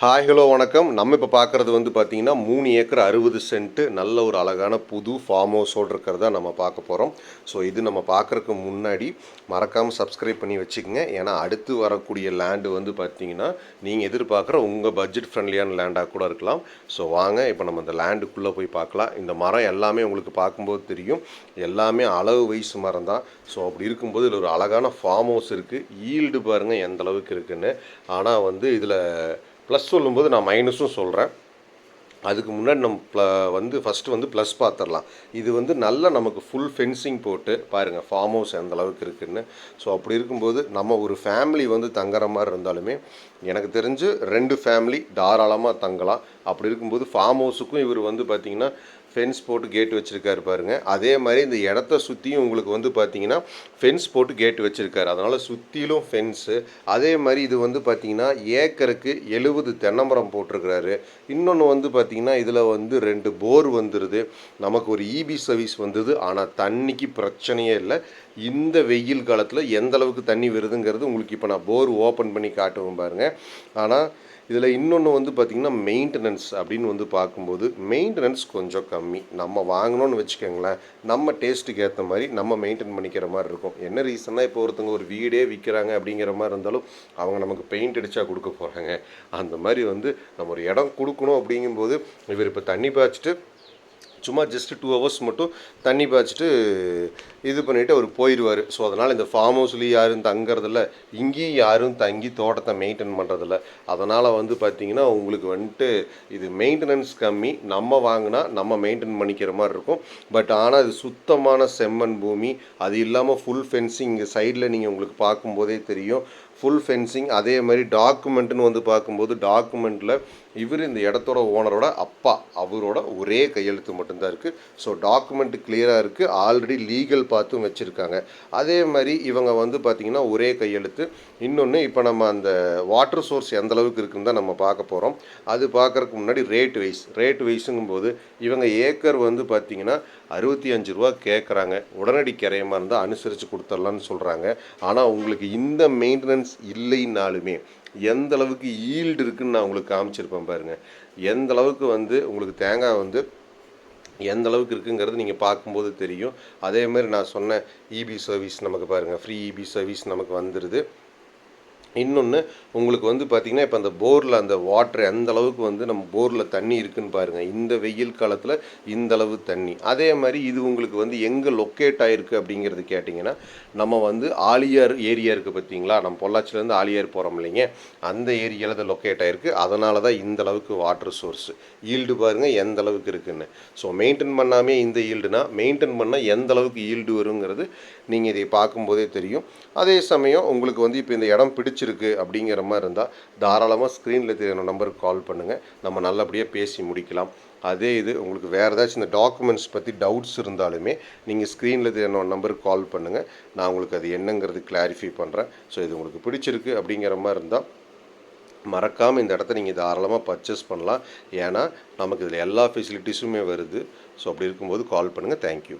Hi hello வணக்கம். நம்ம இப்போ பார்க்குறது வந்து பார்த்திங்கன்னா மூணு ஏக்கர் அறுபது சென்ட்டு நல்ல ஒரு அழகான புது ஃபார்ம் ஹவுஸோடு இருக்கிறதா நம்ம பார்க்க போகிறோம் ஸோ இது நம்ம பார்க்குறதுக்கு முன்னாடி மறக்காமல் சப்ஸ்கிரைப் பண்ணி வச்சுக்கோங்க. ஏன்னா அடுத்து வரக்கூடிய லேண்டு வந்து பார்த்தீங்கன்னா நீங்கள் எதிர்பார்க்குற உங்கள் பட்ஜெட் ஃப்ரெண்ட்லியான லேண்டாக கூட இருக்கலாம். ஸோ வாங்க இப்போ நம்ம இந்த லேண்டுக்குள்ளே போய் பார்க்கலாம் இந்த மரம் எல்லாமே உங்களுக்கு பார்க்கும்போது தெரியும். எல்லாமே அளவு வயசு மரம் தான். ஸோ அப்படி இருக்கும்போது இதில் ஒரு அழகான ஃபார்ம் ஹவுஸ் இருக்குது ஈல்டு பாருங்கள் எந்த அளவுக்கு இருக்குன்னு. ஆனால் வந்து இதில் ப்ளஸ் சொல்லும்போது நான் மைனஸும் சொல்கிறேன் அதுக்கு முன்னாடி நம்ம ப்ள வந்து ஃபஸ்ட்டு வந்து ப்ளஸ் பார்த்துடலாம் இது வந்து நல்லா நமக்கு ஃபுல் ஃபென்சிங் போட்டு பாருங்கள் ஃபார்ம் ஹவுஸ் எந்த அளவுக்கு இருக்குன்னு. ஸோ அப்படி இருக்கும்போது நம்ம ஒரு ஃபேமிலி வந்து தங்குற மாதிரி இருந்தாலுமே எனக்கு தெரிஞ்சு ரெண்டு ஃபேமிலி தாராளமாக தங்கலாம். அப்படி இருக்கும்போது ஃபார்ம் ஹவுஸுக்கும் இவர் வந்து பார்த்திங்கன்னா ஃபென்ஸ் போட்டு கேட் வச்சுருக்காரு பாருங்க. அதே மாதிரி இந்த இடத்த சுற்றியும் உங்களுக்கு வந்து பார்த்தீங்கன்னா ஃபென்ஸ் போட்டு கேட் வச்சுருக்காரு. அதனால் சுற்றிலும் ஃபென்ஸு அதே மாதிரி இது வந்து பார்த்தீங்கன்னா ஏக்கருக்கு எழுபது தென்னமரம் போட்டிருக்கிறாரு. இன்னொன்று வந்து பார்த்தீங்கன்னா இதில் வந்து ரெண்டு போர் வந்துடுது நமக்கு ஒரு இபி சர்வீஸ் வந்தது. ஆனால் தண்ணிக்கு பிரச்சனையே இல்லை. இந்த வெயில் காலத்தில் எந்த அளவுக்கு தண்ணி வருதுங்கிறது உங்களுக்கு இப்போ நான் போர் ஓப்பன் பண்ணி காட்டுவேன் பாருங்கள் ஆனால் இதில் இன்னொன்று வந்து பார்த்திங்கன்னா மெயின்டெனன்ஸ் அப்படின்னு வந்து பார்க்கும்போது மெயின்டெனன்ஸ் கொஞ்சம் கம்மி. நம்ம வாங்கினோன்னு வச்சுக்கோங்களேன் நம்ம டேஸ்ட்டுக்கு ஏற்ற மாதிரி நம்ம மெயின்டைன் பண்ணிக்கிற மாதிரி இருக்கும். என்ன ரீசன்னா இப்போ ஒருத்தவங்க ஒரு வீடே விற்கிறாங்க அப்படிங்கிற மாதிரி இருந்தாலும் அவங்க நமக்கு பெயிண்ட் அடித்தா கொடுக்க போகிறாங்க அந்த மாதிரி வந்து நம்ம ஒரு இடம் கொடுக்கணும் அப்படிங்கும்போது இவர் இப்போ தண்ணி பாய்ச்சிட்டு சும்மா ஜஸ்ட்டு டூ ஹவர்ஸ் மட்டும் தண்ணி பாய்ச்சிட்டு இது பண்ணிவிட்டு அவர் போயிடுவார் ஸோ அதனால் இந்த ஃபார்ம் ஹவுஸ்லேயும் யாரும் தங்குறதில்ல. இங்கேயும் யாரும் தங்கி தோட்டத்தை மெயின்டைன் பண்ணுறதில்ல அதனால் வந்து பார்த்திங்கன்னா உங்களுக்கு வந்துட்டு இது மெயின்டெனன்ஸ் கம்மி. நம்ம வாங்கினா நம்ம மெயின்டைன் பண்ணிக்கிற மாதிரி இருக்கும். பட் ஆனால் இது சுத்தமான செம்மண் பூமி. அது இல்லாமல் ஃபுல் ஃபென்சிங் இங்கே சைடில் நீங்கள் உங்களுக்கு பார்க்கும்போதே தெரியும். ஃபுல் ஃபென்சிங் அதே மாதிரி டாக்குமெண்ட்டுன்னு வந்து பார்க்கும்போது டாக்குமெண்ட்டில் இவர் இந்த இடத்தோட ஓனரோட அப்பா அவரோட ஒரே கையெழுத்து மட்டும்தான். இருக்குது ஸோ டாக்குமெண்ட் கிளியராக இருக்குது ஆல்ரெடி லீகல் பார்த்தும் வச்சுருக்காங்க. அதே மாதிரி இவங்க வந்து பார்த்திங்கன்னா ஒரே கையெழுத்து. இன்னொன்று இப்போ நம்ம அந்த வாட்டர் சோர்ஸ் எந்த அளவுக்கு இருக்குன்னு தான் நம்ம பார்க்க போகிறோம் அது பார்க்குறதுக்கு முன்னாடி ரேட் வைஸ் ரேட் வைஸுங்கும் போது இவங்க ஏக்கர் வந்து பார்த்திங்கன்னா அறுபத்தி அஞ்சு ரூபா கேட்குறாங்க உடனடி கரையமாக இருந்தால் அனுசரித்து கொடுத்துடலான்னு சொல்கிறாங்க ஆனால் உங்களுக்கு இந்த மெயின்டெனன்ஸ் இல்லைன்னாலுமே எந்த அளவுக்கு ஈல்டு இருக்குன்னு நான் உங்களுக்கு காமிச்சிருப்பேன் பாருங்கள் எந்த அளவுக்கு வந்து உங்களுக்கு தேங்காய் வந்து எந்த அளவுக்கு இருக்குங்கிறது நீங்கள் பார்க்கும்போது தெரியும். அதே மாதிரி நான் சொன்ன இபி சர்வீஸ் நமக்கு பாருங்கள் ஃப்ரீ இபி சர்வீஸ் நமக்கு வந்துடுது இன்னொன்று உங்களுக்கு வந்து பார்த்திங்கன்னா இப்போ அந்த போரில் அந்த வாட்ரு எந்த அளவுக்கு வந்து நம்ம போரில் தண்ணி இருக்குதுன்னு பாருங்கள் இந்த வெயில் காலத்தில் இந்த அளவு தண்ணி. அதே மாதிரி இது உங்களுக்கு வந்து எங்கே லொக்கேட் ஆகிருக்கு அப்படிங்கிறது கேட்டிங்கன்னா நம்ம வந்து ஆலியார் ஏரியா இருக்குது பார்த்தீங்களா நம்ம பொள்ளாச்சிலேருந்து ஆலியார் போகிறோம் இல்லைங்க. அந்த ஏரியாவில் தான் லொக்கேட் ஆகிருக்கு அதனால தான் இந்த அளவுக்கு வாட்டர் சோர்ஸ் ஈல்டு பாருங்கள் எந்த அளவுக்கு இருக்குன்னு. ஸோ மெயின்டைன் பண்ணாமே இந்த ஈல்டுனா மெயின்டைன் பண்ணால் எந்த அளவுக்கு ஈல்டு வருங்கிறது நீங்கள் இதை பார்க்கும்போதே தெரியும். அதே சமயம் உங்களுக்கு வந்து இப்போ இந்த இடம் பிடிச்சி பிடிச்சிருக்கு அப்படிங்கிற மாதிரி இருந்தால் தாராளமாக ஸ்க்ரீனில் தெரியுற நம்பருக்கு கால் பண்ணுங்கள் நம்ம நல்லபடியாக பேசி முடிக்கலாம். அதே இது உங்களுக்கு வேறு ஏதாச்சும் இந்த டாக்குமெண்ட்ஸ் பற்றி டவுட்ஸ் இருந்தாலுமே நீங்கள் ஸ்க்ரீனில் என்னோட நம்பருக்கு கால் பண்ணுங்கள் நான் உங்களுக்கு அது என்னங்கிறது கிளாரிஃபை பண்ணுறேன் ஸோ இது உங்களுக்கு பிடிச்சிருக்கு அப்படிங்கிற மாதிரி இருந்தால் மறக்காமல் இந்த இடத்த நீங்கள் தாராளமாக பர்ச்சேஸ் பண்ணலாம். ஏன்னா நமக்கு இதில் எல்லா ஃபெசிலிட்டிஸுமே வருது. ஸோ அப்படி இருக்கும்போது கால் பண்ணுங்கள் தேங்க்யூ